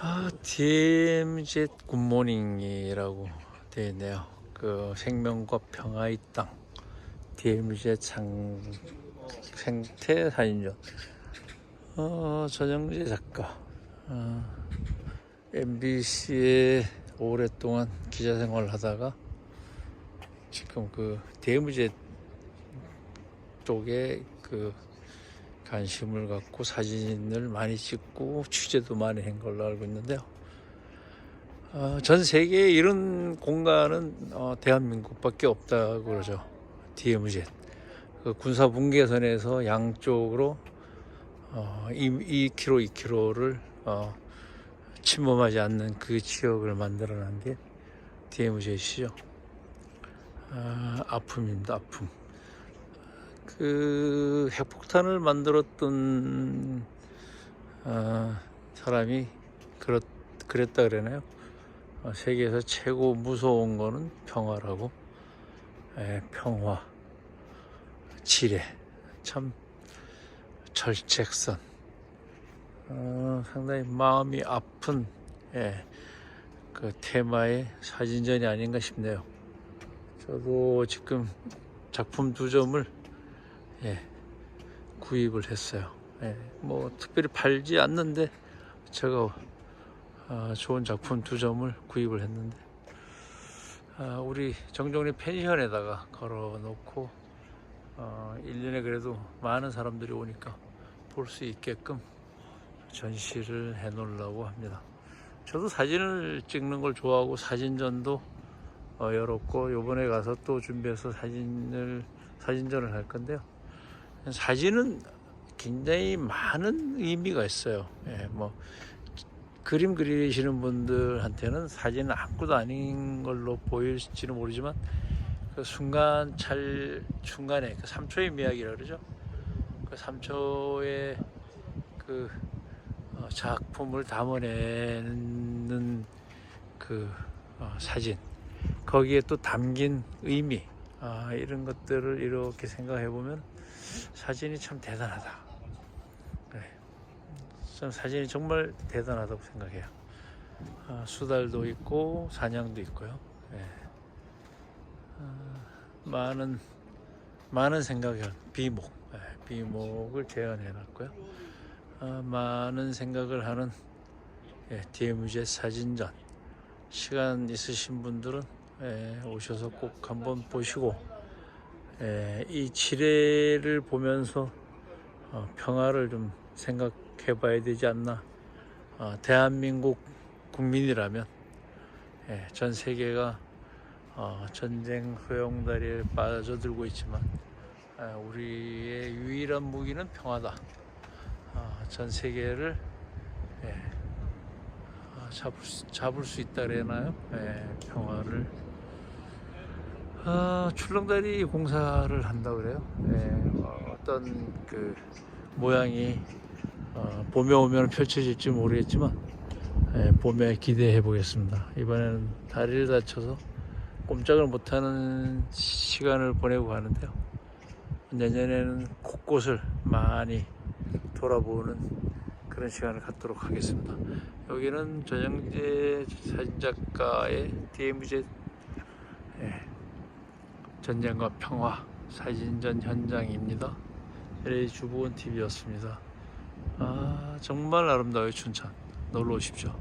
아, DMZ 굿모닝이라고 되어 있네요. 그 생명과 평화의 땅. DMZ 상 생태 사진전. 어, 전영재 작가. 어, MBC에 오랫동안 기자 생활을 하다가 지금 그 DMZ 쪽에 그 관심을 갖고 사진을 많이 찍고 취재도 많이 한 걸로 알고 있는데요. 어, 전 세계에 이런 공간은 어, 대한민국밖에 없다고 그러죠. DMZ. 그 군사 분계선에서 양쪽으로 어, 2km, 2km를 어, 침범하지 않는 그 지역을 만들어낸 게 DMZ이죠. 아, 아픔입니다, 아픔. 그 핵폭탄을 만들었던 어, 사람이 그렇, 그랬다 그러나요? 어, 세계에서 최고 무서운 거는 평화라고. 예, 평화, 지뢰, 참 절책선. 어, 상당히 마음이 아픈 예, 그 테마의 사진전이 아닌가 싶네요. 저도 지금 작품 두 점을 예, 구입을 했어요. 예, 뭐 특별히 팔지 않는데 제가 아, 좋은 작품 두 점을 구입을 했는데 아, 우리 정종리 펜션에다가 걸어놓고 어, 1년에 그래도 많은 사람들이 오니까 볼 수 있게끔 전시를 해 놓으려고 합니다. 저도 사진을 찍는 걸 좋아하고 사진전도 어, 열었고 요번에 가서 또 준비해서 사진을 사진전을 할 건데요. 사진은 굉장히 많은 의미가 있어요. 예, 뭐 그림 그리시는 분들한테는 사진은 아무것도 아닌 걸로 보일지는 모르지만 그 순간 찰 중간에 그 3초의 미학이라 그러죠. 그 3초의 그 어, 작품을 담아내는 그 어, 사진 거기에 또 담긴 의미 아, 이런 것들을 이렇게 생각해 보면 사진이 참 대단하다. 네. 저는 사진이 정말 대단하다고 생각해요. 아, 수달도 있고 사냥도 있고요. 네. 아, 많은 많은 생각을 비목, 네, 비목을 재현해 놨고요. 아, 많은 생각을 하는 예, DMZ 사진전 시간 있으신 분들은 예, 오셔서 꼭 한번 보시고 예, 이 지뢰를 보면서 어, 평화를 좀 생각해 봐야 되지 않나 어, 대한민국 국민이라면 예, 전 세계가 어, 전쟁 소용다리에 빠져들고 있지만 아, 우리의 유일한 무기는 평화다 어, 전 세계를 예, 어, 잡을, 수, 잡을 수 있다 그래나요? 예, 평화를 아, 출렁다리 공사를 한다 그래요. 예, 어, 어떤 그 모양이 어, 봄에 오면 펼쳐질지 모르겠지만 예, 봄에 기대해 보겠습니다. 이번에는 다리를 다쳐서 꼼짝을 못하는 시간을 보내고 가는데요. 내년에는 곳곳을 많이 돌아보는 그런 시간을 갖도록 하겠습니다. 여기는 전영재 사진작가의 DMZ 예, 전쟁과 평화 사진전 현장입니다. LA 주보원 TV였습니다. 아 정말 아름다워요 춘천 놀러 오십시오.